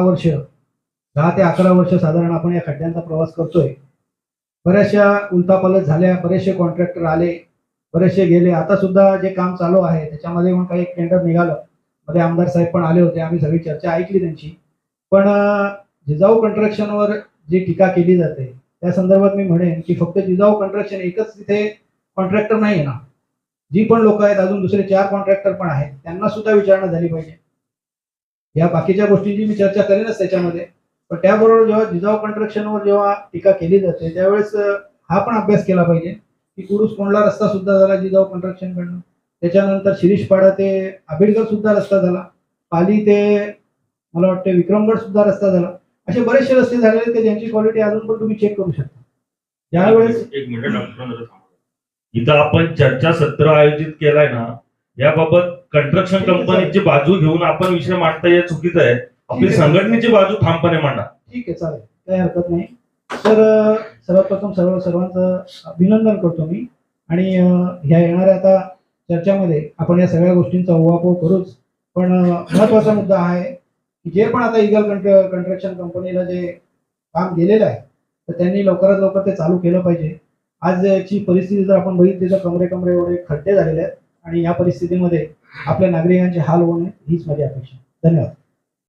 दहा वर्ष दहा ते अकरा वर्ष साधारण आपण या खड्ड्यांचा प्रवास करतोय. बऱ्याचशा उलतापालत झाल्या बरेचसे कॉन्ट्रॅक्टर आले बरेचसे गेले. आता सुद्धा जे काम चालू आहे त्याच्यामध्ये पण काही टेंडर निघालं. मध्ये आमदार साहेब पण आले होते आम्ही सगळी चर्चा ऐकली त्यांची. पण जिजाऊ कंस्ट्रक्शनवर जी टीका केली जाते त्या संदर्भात मी म्हणेन की फक्त जिजाऊ कंट्रक्शन एकच तिथे कॉन्ट्रॅक्टर नाही ना. जी पण लोक आहेत अजून दुसरे चार कॉन्ट्रॅक्टर पण आहेत त्यांना सुद्धा विचारणा झाली पाहिजे. या बाकीच्या गोष्टींची मी चर्चा करेनच त्याच्यामध्ये. पण त्याबरोबर जेव्हा जिजाऊ कंस्ट्रक्शनवर जेव्हा टीका केली जाते त्यावेळेस हा पण अभ्यास केला पाहिजे की कुरुस कोंडला रस्ता सुद्धा झाला जिजाऊ कंस्ट्रक्शन कडनं त्याच्यानंतर शिरीषपाडा ते आंबेडकर सुद्धा रस्ता झाला. पाली ते मला वाटतं विक्रमगड सुद्धा रस्ता झाला. असे बरेचसे रस्ते झालेले ते ज्यांची क्वालिटी अजून पण तुम्ही चेक करू शकता. ज्यावेळेस एक मिनिट डॉक्टर इथं आपण चर्चा सत्र आयोजित केलाय ना याबाबत कंस्ट्रक्शन कंपनीची बाजू घेऊन आपण विषय मांडता हे चुकीचं आहे. आपली. संघटनेची बाजू ठामपणे मांडा. ठीक आहे चालेल. काही हरकत नाही. तर अं, सर्वात प्रथम सर्व सर्वांचं अभिनंदन करतो मी. आणि ह्या येणाऱ्या आता चर्चामध्ये आपण या सगळ्या गोष्टींचा उहापोह करूच. पण महत्त्वाचा मुद्दा हा आहे की जे पण आता इगल कंस्ट्रक्शन कंपनीला जे काम गेलेलं आहे तर त्यांनी लवकरात लवकर ते चालू केलं पाहिजे. आजची परिस्थिती जर आपण बघितली तर कमरे कमरे एवढे खड्डे झालेले आहेत. आणि या परिस्थितीमध्ये आपल्या नागरिकांचे हाल होऊ नये हीच माझी अपेक्षा धन्यवाद.